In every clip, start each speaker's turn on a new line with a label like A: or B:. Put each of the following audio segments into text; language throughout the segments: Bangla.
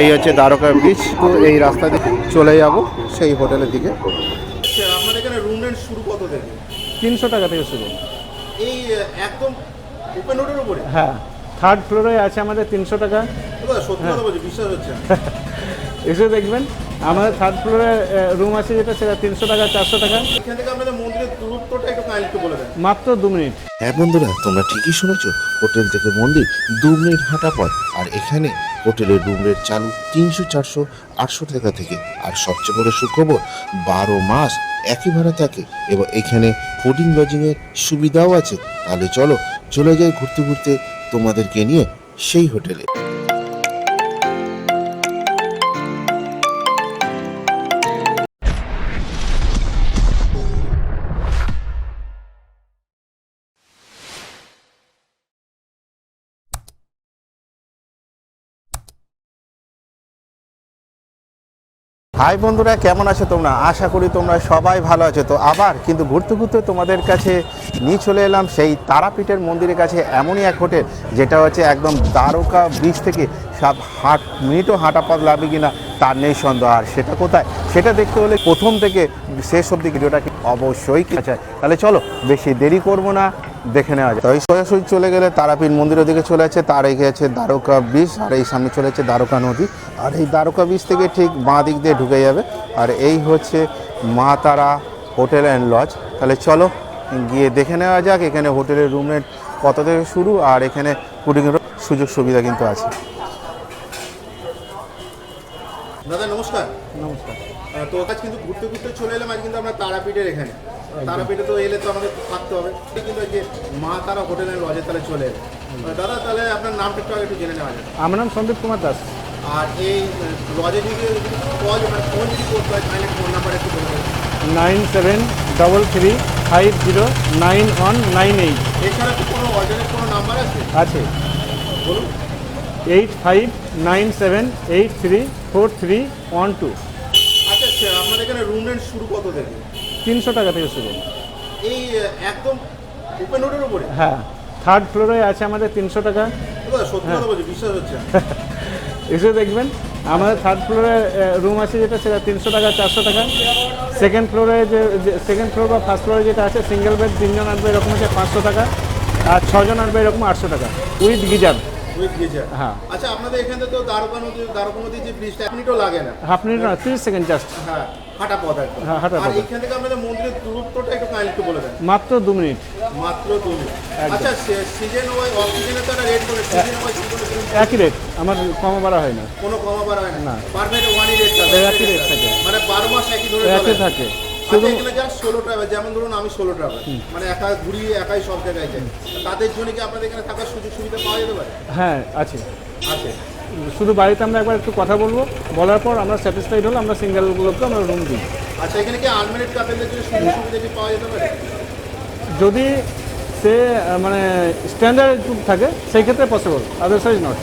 A: এই হচ্ছে দ্বারকা ব্রিজ তো এই রাস্তা দিয়ে চলে যাব সেই হোটেলের দিকে। আপনার এখানে রুম রেন্ট শুরু কত থেকে?
B: তিনশো টাকা থেকে শুরু।
A: এই একদম ওপেন রোডের উপরে?
B: হ্যাঁ থার্ড ফ্লোরে আছে আমাদের তিনশো টাকা।
A: সত্যি কথা বলছি বিশ্বাস হচ্ছে
B: এসে দেখবেন আমাদের থার্ড ফ্লোরে রুম আছে যেটা সেটা তিনশো টাকা চারশো টাকা।
A: এখান থেকে আপনাদের মন্দিরের দূরত্বটা একটু বলে দেন।
B: মাত্র দু মিনিট।
C: হ্যাঁ বন্ধুরা তোমরা ঠিকই শুনেছ হোটেল থেকে মন্দির দু মিনিট হাঁটা পথ। আর এখানে হোটেলের রুম রেট চালু তিনশো চারশো আটশো টাকা থেকে। আর সবচেয়ে বড় সুখবর বারো মাস একই ভাড়া থাকে। এবং এখানে ফুডিং লজিংয়ের সুবিধাও আছে। তাহলে চলো চলে যাই ঘুরতে ঘুরতে তোমাদেরকে নিয়ে সেই হোটেলে।
A: হাই বন্ধুরা, কেমন আছো তোমরা? আশা করি তোমরা সবাই ভালো আছো। তো আবার কিন্তু ঘুরতে ঘুরতে তোমাদের কাছে নিয়ে চলে এলাম সেই তারাপীঠের মন্দিরের কাছে এমনই এক হোটেল, যেটা হচ্ছে একদম দ্বারকা ব্রিজ থেকে সব হাট মিনিটও হাঁটা পথ লাগবে কিনা তার নেই সন্দেহ। আর সেটা কোথায়? সেটা দেখতে হলে প্রথম থেকে শেষ অবধি ভিডিওটাকে অবশ্যই আছে তাহলে চলো, বেশি দেরি করব না। দেখে নেওয়া যায়। তো এই সোজাসুজি চলে গেলে তারাপীঠ মন্দিরের দিকে চলে আছে তার এগিয়ে আছে দ্বারকা ব্রিজ, আর এই সামনে চলে আছে দ্বারকা নদী। আর এই দ্বারকা ব্রিজ থেকে ঠিক বাঁ দিক দিয়ে ঢুকে যাবে। আর এই হচ্ছে মা তারা হোটেল অ্যান্ড লজ। তাহলে চলো, গিয়ে দেখে নেওয়া যাক এখানে হোটেলের রুমের কত থেকে শুরু, আর এখানে পুডিংয়ের সুযোগ সুবিধা কিন্তু আছে দাদা নমস্কার
B: নমস্কার
A: আহ, তো আজ কিন্তু ঘুরতে ঘুরতে চলে এলাম আজ কিন্তু আমরা তারাপীঠের এখানে। তারাপীঠে তো এলে তো আমাদের থাকতে হবে। কিন্তু যে মা তারা হোটেলের লজে তাহলে চলে এলো। দাদা তাহলে আপনার নামটা একটু আগে একটু জেনে নেওয়া যাবে
B: আমার নাম সন্দীপ কুমার দাস।
A: আর এই লজে যদি কল মানে ফোন যদি করতে হয় তাহলে ফোন নাম্বার একটু বলে
B: nine seven double three five zero nine one nine eight.
A: এছাড়া কি কোনো অল্টারনেট কোনো নাম্বার আছে?
B: আছে।
A: বলুন।
B: Eight five nine seven eight three four three one two.
A: আচ্ছা আপনাদের এখানে রুম রেন্ট শুরু কত থেকে?
B: তিনশো টাকা থেকে শুরু।
A: এই একদম ওপেন রোডের উপরে?
B: হ্যাঁ থার্ড ফ্লোরে আছে আমাদের তিনশো টাকা।
A: সত্যি কথা বলছি বিশ্বাস হচ্ছে
B: এসে দেখবেন আমাদের থার্ড ফ্লোরে রুম আছে যেটা সেটা তিনশো টাকা চারশো টাকা। সেকেন্ড ফ্লোরে যে সেকেন্ড ফ্লোর বা ফার্স্ট ফ্লোরে যেটা আছে সিঙ্গেল বেড তিনজন আসবে এরকম হচ্ছে পাঁচশো টাকা। আর ছজন আসবে এরকম আটশো টাকা। With geyser.
A: With geyser.
B: হ্যাঁ।
A: আচ্ছা আপনাদের এখানে তো দ্বারকা নদী দ্বারকা নদীর যে ব্রিজটা এক মিনিটও লাগে না।
B: হাফ মিনিট না তিরিশ সেকেন্ড জাস্ট
A: হ্যাঁ হাঁটা পথ একদম।
B: হ্যাঁ, হাঁটা পথ।
A: এখান থেকে আপনাদের মন্দিরের দূরত্বটা একটু কাইন্ড একটু বলে দেন।
B: মাত্র দু মিনিট
A: মাত্র দু মিনিট। আচ্ছা সিজন ওয়াইজ অফ সিজনে তো একটা রেট করে সিজন ওয়াইজ
B: একই রেট আমার কমা বাড়া হয় না।
A: কোনো কমা বাড়া হয় না।
B: না।
A: পারফেক্ট ওয়ানই রেট থাকে
B: একই rate থাকে।
A: মানে বারো মাস একই ধরে
B: একই থাকে।
A: এখানে যারা ষোলো ট্রাভেল যেমন ধরুন আমি ষোলো ট্রাভেল মানে একা ঘুরিয়ে একাই সব জায়গায় যাই। তাদের জন্য কি আপনাদের এখানে থাকার সুযোগ সুবিধা পাওয়া যেতে পারে?
B: হ্যাঁ আছে।
A: আছে।
B: শুধু বাড়িতে আমরা একবার একটু কথা বলব। বলার পর আমরা স্যাটিসফাইড হলে আমরা সিঙ্গেলগুলোকে আমরা রুম দিই।
A: আচ্ছা এখানে কি আনমেরিড কাপেলদের জন্য সুযোগ সুবিধা কি পাওয়া যেতে পারে?
B: যদি সে মানে স্ট্যান্ডার্ড থাকে সেই ক্ষেত্রে পসিবল আদারসাইজ নট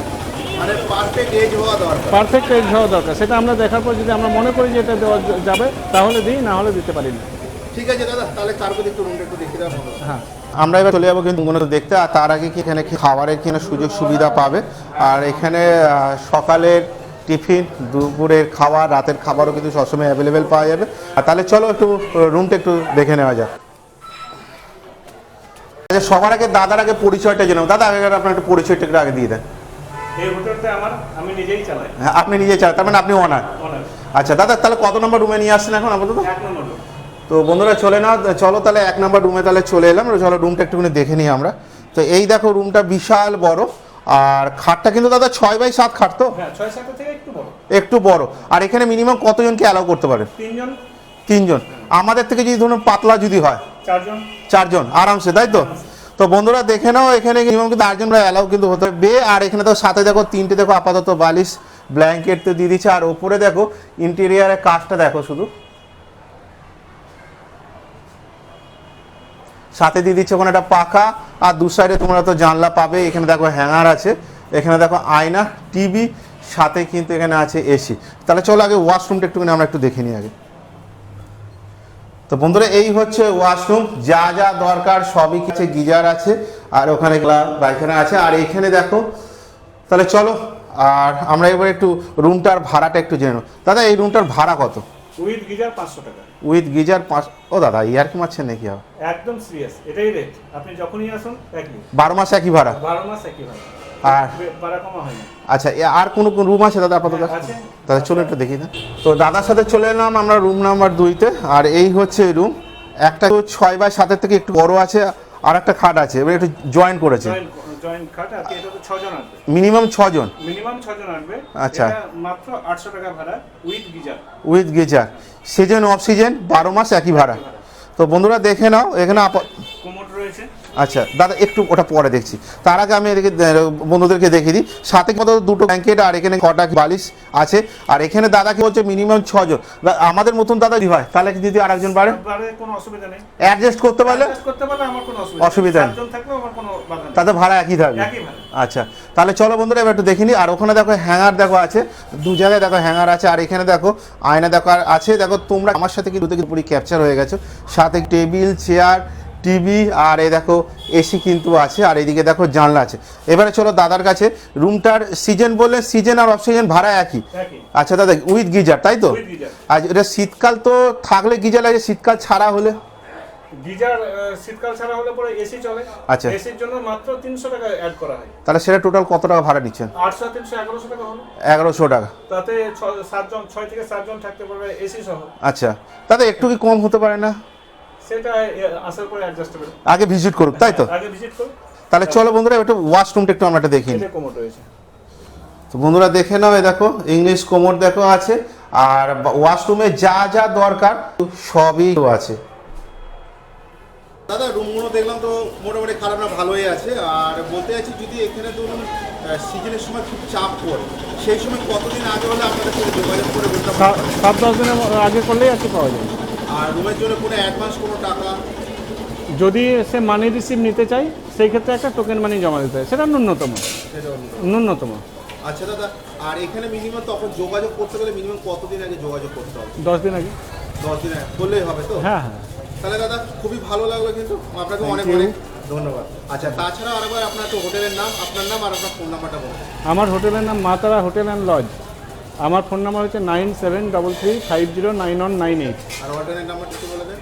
A: মানে পারফেক্ট এজ হওয়া দরকার।
B: পারফেক্ট এজ হওয়া দরকার। সেটা আমরা দেখার পর যদি আমরা মনে করি যে এটা দেওয়া যাবে তাহলে দিই না হলে দিতে পারি না।
A: ঠিক আছে দাদা তাহলে তারপর একটু রুমটা একটু দেখিয়ে দেওয়া
B: হ্যাঁ।
A: আমরা এবার চলে যাব কিন্তু মনে দেখতে আর তার আগে কি এখানে কি খাবারের কিনা সুযোগ সুবিধা পাবে? আর এখানে সকালের টিফিন দুপুরের খাবার রাতের খাবারও কিন্তু সবসময় অ্যাভেলেবেল পাওয়া যাবে। আর তাহলে চলো একটু রুমটা একটু দেখে নেওয়া যাক। আচ্ছা সবার আগে দাদার আগে পরিচয়টা জেনে দাদা আগে আপনার একটু পরিচয়টা একটু আগে দিয়ে দেন।
B: এই হোটেলটা আমার আমি নিজেই চালাই।
A: হ্যাঁ আপনি নিজে চান তার মানে আপনি ওনার আচ্ছা দাদা তাহলে কত নম্বর রুমে নিয়ে আসছেন এখন আপাতত?
B: এক নম্বর
A: তো বন্ধুরা চলে না চলো তাহলে এক নম্বর রুমে তাহলে চলে এলাম চলো রুমটা একটুখানি দেখে নিই আমরা। তো এই দেখো রুমটা বিশাল বড় আর খাটটা কিন্তু দাদা ছয় বাই সাত খাট তো?
B: হ্যাঁ একটু বড়।
A: আর এখানে মিনিমাম কতজনকে অ্যালাউ করতে পারেন
B: তিনজন।
A: তিনজন। আমাদের থেকে যদি ধরুন পাতলা যদি হয়
B: চারজন।
A: চারজন আরামসে তাই তো? তো বন্ধুরা দেখে নাও, এখানে মিনিমাম কিন্তু আটজনরা অ্যালাউ কিন্তু হতে বে, আর এখানে তো সাথে দেখো, তিনটে দেখো, আপাতত বালিশ ব্ল্যাঙ্কেট তো দিয়ে দিচ্ছে। আর ওপরে দেখো ইন্টেরিয়ারের কাজটা দেখো শুধু। সাথে দিয়ে দিচ্ছে ওখানে একটা পাখা, আর দু সাইডে তোমরা তো জানলা পাবে, এখানে দেখো হ্যাঙ্গার আছে। এখানে দেখো আয়না টিভি সাথে কিন্তু এখানে আছে এসি। তাহলে চলো আগে ওয়াশরুমটা একটুখানি আমরা একটু দেখে নিই আগে। তো বন্ধুরা এই হচ্ছে ওয়াশরুম। যা যা দরকার সবই কিছু গিজার আছে আর ওখানে পায়খানা আছে। আর এখানে দেখো তাহলে চলো আর আমরা এবার একটু রুমটার ভাড়াটা একটু জেনে নেব। দাদা এই রুমটার ভাড়া কত?
B: উইথ গিজার পাঁচশো টাকা।
A: উইথ গিজার পাঁচ ও দাদা ইয়ার কি মারছেন নাকি?
B: একদম সিরিয়াস এটাই রেট আপনি যখনই আসুন একই।
A: বারো মাস একই ভাড়া?
B: বারো মাস একই ভাড়া।
A: আর আচ্ছা আর কোনো কোন রুম আছে দাদা আপাতত? দাদা চলুন একটু দেখি না তো দাদার সাথে চলে এলাম আমরা রুম নাম্বার দুইতে আর এই হচ্ছে রুম একটা তো ছয় বাই সাতের থেকে একটু বড় আছে আর একটা খাট আছে এবার একটু জয়েন করেছে।
B: জয়েন্ট জয়েন্ট খাট আর কি এটা তো ছজন আসবে।
A: মিনিমাম ছজন।
B: মিনিমাম ছজন আসবে।
A: আচ্ছা।
B: মাত্র আটশো টাকা ভাড়া with geyser.
A: With geyser. Season off season বারো মাস একই ভাড়া। তো বন্ধুরা দেখে নাও এখানে
B: কোমোড রয়েছে।
A: আচ্ছা দাদা একটু ওটা পরে দেখছি। তার আগে আমি এদিকে বন্ধুদেরকে দেখিয়ে দিই। সাথে কত দুটো ব্ল্যাঙ্কেট আর এখানে কটা বালিশ আছে। আর এখানে দাদাকে বলছে মিনিমাম ছজন। আমাদের মতন দাদা হয় তাহলে কি যদি আরেকজন বাড়ে?
B: বারে কোনো অসুবিধা নেই।
A: অ্যাডজাস্ট করতে পারলে?
B: করতে পারলে আমার কোনো অসুবিধা
A: নেই। তাতে ভাড়া একই থাকবে? আচ্ছা তাহলে চলো বন্ধুরা এবার একটু দেখিনি আর ওখানে দেখো হ্যাঙ্গার দেখো আছে। দু জায়গায় দেখো হ্যাঙ্গার আছে। আর এখানে দেখো আয়না দেখো আর আছে। দেখো তোমরা আমার সাথে কিন্তু দেখি পুরো ক্যাপচার হয়ে গেছো। সাথে টেবিল চেয়ার টিভি আর এই দেখো এসি কিন্তু আছে আর এইদিকে দেখো জানলা আছে। এবারে চলো দাদার কাছে রুমটার সিজন বললে সিজন আর অফ সিজন ভাড়া একই। আচ্ছা দাদা উইথ গিজার তাই তো। আজ এটা শীতকাল তো থাকলে গিজার লাগে শীতকাল ছাড়া হলে।
B: গিজার শীতকাল ছাড়া হলে পরে এসি চলে।
A: আচ্ছা।
B: এসির জন্য মাত্র তিনশো টাকা অ্যাড করা হয়।
A: তাহলে সেটা টোটাল কত টাকা ভাড়া নিচ্ছেন?
B: আটশো তিনশো এগারোশো টাকা হলো।
A: টাকা।
B: তাতে থেকে থাকতে পারবে এসি সহ।
A: আচ্ছা। দাদা একটু কি কম হতে পারে না?
B: সেটা আসার পরে অ্যাডজাস্টেবল
A: আগে ভিজিট করুক তাই তো?
B: আগে ভিজিট করুন
A: তাহলে চলো বন্ধুরা একটু ওয়াশরুমটা একটু আমরা দেখি নিই।
B: এটা কোমোড রয়েছে।
A: তো বন্ধুরা দেখে নাও এই দেখো ইংলিশ কোমোড দেখো আছে আর ওয়াশরুমে যা যা দরকার সবই আছে। দাদা রুমগুলো দেখলাম তো মোটামুটি খারাপ না ভালোই আছে আর বলতে চাইছি যদি এখানে ধরুন সিজনের সময় খুব চাপ পড়ে সেই সময় কতদিন আগে হলে আপনাদের সাথে যোগাযোগ করে
B: সাত দশ দিনের আগে করলেই আর কি পাওয়া যায়।
A: আর রুমের জন্য কোনো অ্যাডভান্স কোনো টাকা?
B: যদি সে মানি রিসিভ নিতে চাই সেই ক্ষেত্রে একটা টোকেন মানি জমা দিতে হয়। সেটা ন্যূনতম। ন্যূনতম।
A: আচ্ছা দাদা আর এখানে মিনিমাম তখন যোগাযোগ করতে গেলে মিনিমাম কতদিন আগে যোগাযোগ করতে হবে?
B: দশ দিন আগে।
A: দশ দিন আগে। করলেই হবে তো?
B: হ্যাঁ হ্যাঁ।
A: তাহলে দাদা খুবই ভালো লাগল কিন্তু। আপনাকে অনেক. অনেক ধন্যবাদ। আচ্ছা তাছাড়া আরেকবার আপনার হোটেলের নাম আপনার নাম আর আপনার ফোন নাম্বারটা বলুন।
B: আমার হোটেলের নাম মাতারা হোটেল অ্যান্ড লজ। আমার ফোন নাম্বার হচ্ছে nine seven double three five zero nine one nine eight.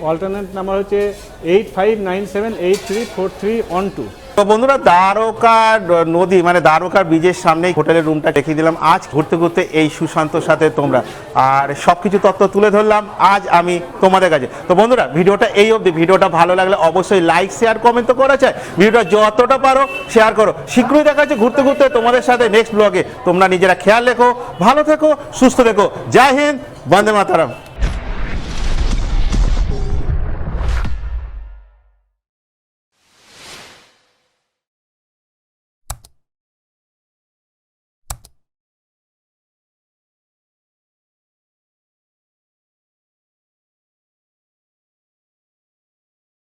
B: Alternate number হচ্ছে eight five nine seven eight three four three one two.
A: তো বন্ধুরা দ্বারকা নদী মানে দ্বারকা ব্রিজের সামনেই হোটেলের রুমটা দেখিয়ে দিলাম। আজ ঘুরতে ঘুরতে এই সুশান্তর সাথে তোমরা। আর সব কিছু তুলে ধরলাম। আজ আমি তোমাদের কাছে। তো বন্ধুরা, ভিডিওটা এই অবধি। ভিডিওটা ভালো লাগলে অবশ্যই লাইক শেয়ার কমেন্ট তো করা চাই ভিডিওটা যতটা পারো শেয়ার করো। শীঘ্রই দেখা যাচ্ছে ঘুরতে ঘুরতে তোমাদের সাথে নেক্সট ব্লগে তোমরা নিজেরা খেয়াল রেখো, ভালো থেকো, সুস্থ থেকো। জয় হিন্দ, বন্দে মাতারাম।